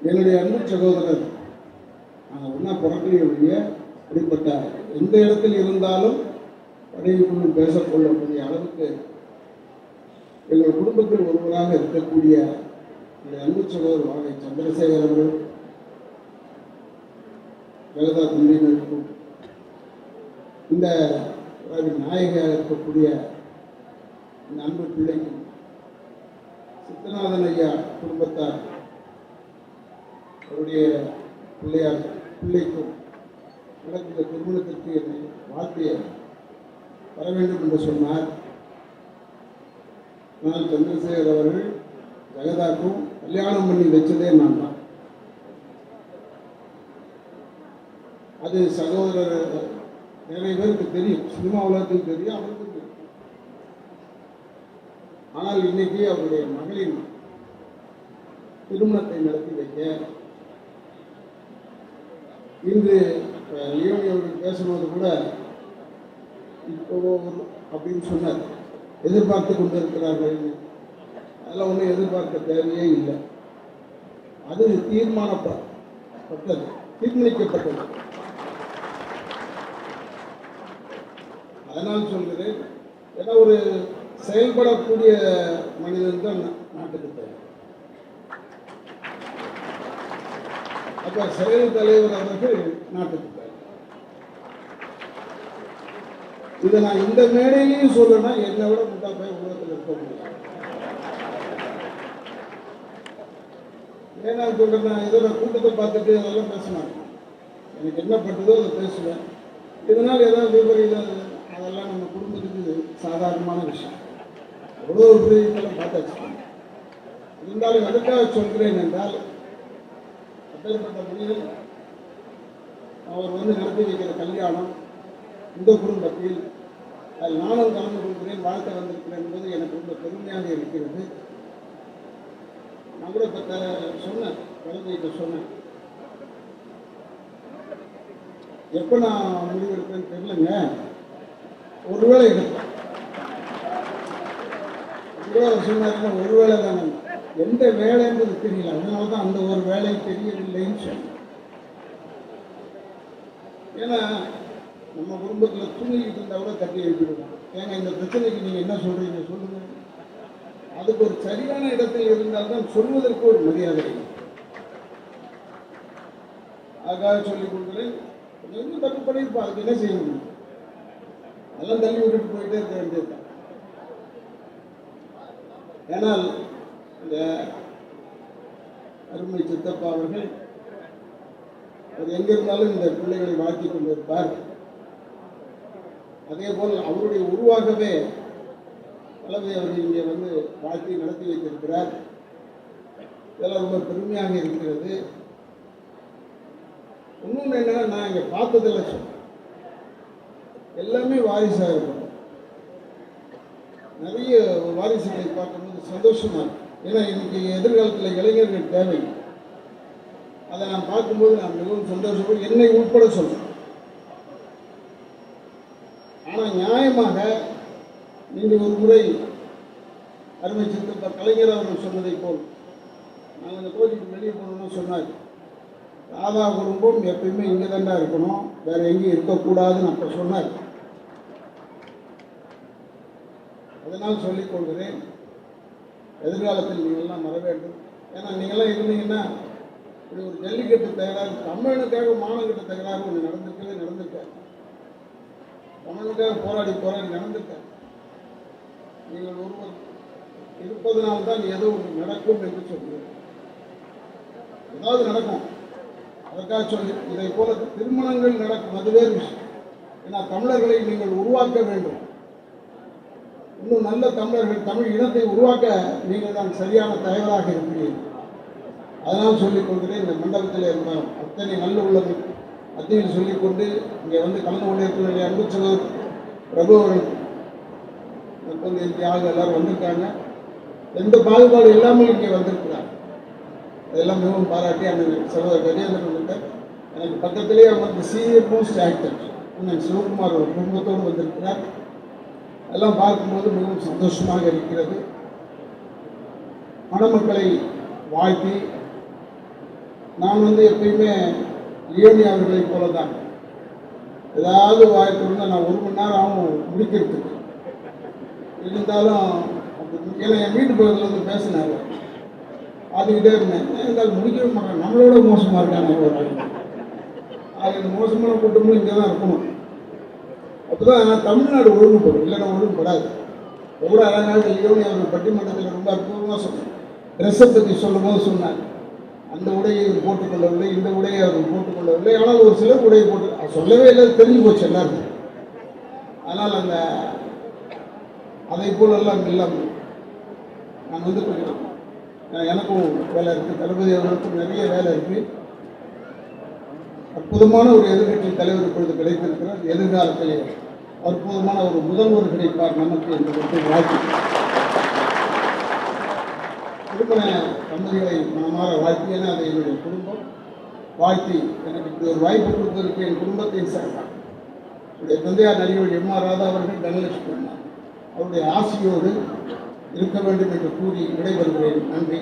என்னுடைய அன்பு சகோதரர் நாங்கள் ஒன்றா பிறக்கலைய அப்படிப்பட்ட எந்த இடத்தில் இருந்தாலும் படையுக்குள்ளும் பேசக்கொள்ளக்கூடிய அளவுக்கு எங்கள் குடும்பத்தில் ஒருவராக இருக்கக்கூடிய என்னுடைய அன்பு சகோதரர் வாகை சந்திரசேகர் அவர்கள் ஜெகதா தம்பியினருக்கும் இந்த நாயகியாக இருக்கக்கூடிய இந்த அன்பு பிள்ளைக்கும் சித்தநாதன் ஐயா குடும்பத்தார் அவருடைய பிள்ளையார் பிள்ளைக்கும் நடக்கிற திருமணத்திற்கு என்னை வாழ்க்கைய வர வேண்டும் என்று சொன்னார். ஆனால் சந்திரசேகர் அவர்கள் ஜெகதாக்கும் கல்யாணம் பண்ணி வச்சதே நான் தான். அது சகோதரர் நிறைய பேருக்கு தெரியும். சினிமா உலகத்துக்கு தெரியும் அவருக்கு தெரியும். ஆனால் இன்னைக்கு அவருடைய மகளின் திருமணத்தை நடத்தி வைக்க இன்று ஈவனி அவர்கள் பேசும்போது கூட இப்போ அப்படின்னு சொன்னார். எதிர்பார்த்து கொண்டு இருக்கிறார்கள் அதெல்லாம் ஒன்றும் எதிர்பார்க்க தேவையே இல்லை. அது தீர்மானப்பட்டது தீர்மானிக்கப்பட்டது. அதனால் சொல்கிறேன் ஏன்னா ஒரு செயல்படக்கூடிய மனிதன் தான் நாட்டுக்கு அப்ப செயல் தலைவர் அவர்கள் நாட்டுக்கு இதை நான் இந்த மேடையிலையும் சொல்லணும்னா என்னை விட முட்டா போய் உலகத்தில் இருக்க முடியாது. ஏன்னா சொல்றேன் நான் இதோட கூட்டத்தை பார்த்துட்டு அதெல்லாம் பேசினாங்க. எனக்கு என்ன பட்டதோ அதை பேசுவேன். இதனால் ஏதாவது விபரீதம் அதெல்லாம் நம்ம குடும்பத்துக்கு சாதாரணமான விஷயம். அவ்வளோ விபரீதங்களும் பார்த்தாச்சு. இருந்தாலும் எதற்காக சொல்கிறேன் என்றால் அப்பேற்பட்ட மனிதன் அவர் வந்து நடத்தி வைக்கிற கல்யாணம் இந்த குடும்பத்தில் அதில் நானும் கலந்து கொள்கிறேன் வாழ்க்கை வந்திருக்கிறேன் என்பது எனக்கு ரொம்ப பெருமையாக இருக்கிறது. நான் கூட இப்போ சொன்னேன் குழந்தைகிட்ட சொன்னேன். எப்போ நான் முடிவெடுப்பேன்னு தெரியலங்க. ஒருவேளை எடுப்பேன் கூட சொன்னாருன்னா ஒரு வேளை தானே எந்த வேலைன்றது தெரியல. அதனால தான் அந்த ஒரு வேலை தெரியவில்லைன்னு சொன்னேன். ஏன்னா நம்ம குடும்பத்தில் தூங்கிக்கிட்டு இருந்தால் கூட தட்டி எழுப்பிடுவோம் ஏங்க இந்த பிரச்சனைக்கு நீங்கள் என்ன சொல்கிறீங்க சொல்லுங்கள் அதுக்கு ஒரு சரியான இடத்தில் இருந்தால்தான் சொல்வதற்கு ஒரு மரியாதை அதுக்காக சொல்லிக் கொடுக்குறேன். கொஞ்சம் தப்பு பண்ணியிருப்பா அதுக்கு என்ன செய்ய முடியும்? அதெல்லாம் தள்ளி விட்டுட்டு போயிட்டே இருக்க வேண்டியது ஏனால் இந்த அருமை சித்தப்பா அவர்கள் அவர் எங்கிருந்தாலும் இந்த பிள்ளைகளை வாழ்த்தி கொண்டிருப்பார். அதே போல் அவருடைய உருவாகவே தளபதி அவர்கள் இங்கே வந்து வாழ்த்தி நடத்தி வைத்திருக்கிறார். இதெல்லாம் ரொம்ப பெருமையாக இருக்கிறது. இன்னொன்று என்னன்னா நான் இங்கே பார்த்ததில்ல சொன்னேன் எல்லாமே வாரிசாக இருக்கும். நிறைய வாரிசுகளை பார்க்கும்போது சந்தோஷமா இருக்கும். ஏன்னா இன்னைக்கு எதிர்காலத்தில் இளைஞர்கள் தேவை. அதை நான் பார்க்கும்போது நான் மிகவும் சந்தோஷப்படும் என்னை உட்பட சொல்றேன். ஆனால் நியாயமாக நீங்கள் ஒரு முறை அருமை சித்தப்பா கலைஞர் அவர்கள் சொன்னதை போல் நாங்கள் இந்த கோயிலுக்கு வெளியே போகணும்னு சொன்னார். ராதா குடும்பம் எப்பயுமே இங்கே தாண்டா இருக்கணும். வேற எங்கேயும் இருக்கக்கூடாதுன்னு அப்போ சொன்னார். அதனால் சொல்லிக் கொள்கிறேன். எதிர்காலத்தில் நீங்கள்லாம் வர வேண்டும் ஏன்னா நீங்கள்லாம் இருந்தீங்கன்னா இப்படி ஒரு ஜல்லிக்கட்டு தகராறு தமிழனுக்காக மாணவர்கிட்ட தகராறு ஒன்று நடந்திருக்கவே நடந்திருக்காரு தமிழனுக்காக போராடி போராடி நடந்திருக்காரு நீங்கள் ஒருவர் இருப்பதனால் தான் ஏதோ ஒன்று நடக்கும் என்று சொல்கிறேன். ஏதாவது நடக்கும். அதற்காக சொல்லி இதை போல திருமணங்கள் நடக்கும். அது வேறு விஷயம். ஏன்னா தமிழர்களை நீங்கள் உருவாக்க வேண்டும். இன்னும் நல்ல தமிழர்கள் தமிழ் இனத்தை உருவாக்க நீங்கள் தான் சரியான தலைவராக இருக்கிறீர்கள். அதனால் சொல்லிக்கொள்கிறேன் இந்த மண்டபத்தில் இருந்த அத்தனை நல்ல உள்ளது மத்தியில் சொல்லிக்கொண்டு இங்கே வந்து கலந்து கொண்டிருக்கிற அன்பு சகோதரர் பிரபு அவர்கள் வந்து இங்கே எல்லாரும் வந்திருக்காங்க. எந்த பாகுபாடு இல்லாமல் இங்கே வந்திருக்கிறார். அதெல்லாம் மிகவும் பாராட்டி அந்த சகோதரர் கஜேந்திரன் கிட்ட எனக்கு பக்கத்திலேயே வந்து சீனியர் மோஸ்ட் ஆக்டர் அண்ணன் சிவகுமார் ஒரு குடும்பத்தோடு வந்திருக்கிறார். எல்லாம் பார்க்கும்போது மிகவும் சந்தோஷமாக இருக்கிறது. மணமக்களை வாழ்த்தி நான் வந்து எப்பயுமே லியோனி அவர்களைப் போல தான் ஏதாவது வாய்ப்பு இருந்தால் நான் ஒரு மணி நேரம் ஆகும் முடிக்கிறதுக்கு. இருந்தாலும் ஏன்னா என் வீட்டு பக்கத்தில் வந்து பேசினாரு. அதுக்கிட்டே இருந்தேன். இருந்தாலும் முடிக்கவே மாட்டேன் நம்மளோட மோசமாக இருக்காங்க ஒரு அது இந்த மோசமான கூட்டமும் இங்கே தான் இருக்கணும். அப்போதான் தமிழ்நாடு ஒழுங்குபடும். இல்லைன்னா ஒழுங்குபடாது எவ்வளோ அழகாக லியோனி அவர் பட்டிமன்றத்தில் ரொம்ப அற்புதமாக சொன்னார் ட்ரெஸ்ஸை பற்றி சொல்லும் போது சொன்னார் அந்த உடையை இவர் போட்டுக்கொள்ளவில்லை இந்த உடையை அவர் போட்டுக்கொள்ளவில்லை. ஆனால் ஒரு சிலர் உடையை போட்டு சொல்லவே இல்லை தெரிஞ்சு போச்சு எல்லாருக்கும். ஆனால் அந்த அதை போலெல்லாம் இல்லாமல் நான் வந்து கொஞ்சம் எனக்கும் வேலை இருக்குது தளபதி அவர்களுக்கும் நிறைய வேலை இருக்குது அற்புதமான ஒரு எதிர்கட்சி தலைவர் இப்பொழுது கிடைத்திருக்கிறார். எதிர்காலத்திலே அற்புதமான ஒரு முதல்வர் கிடைப்பார் நமக்கு என்பதற்கு வாழ்த்து. திருமண தம்பதிகளை மனமாற வாழ்த்து என அது என்னுடைய குடும்பம். வாழ்த்தி எனக்கு இப்படி ஒரு வாய்ப்பு கொடுத்ததற்கு என் குடும்பத்தின் சார்பாக என்னுடைய தந்தையார் நடிகர் எம் ஆர் ராதா அவர்கள் தனலட்சுமி அம்மா. அவருடைய ஆசையோடு இருக்க வேண்டும் என்று கூறி விடைபெறுகிறேன். நன்றி.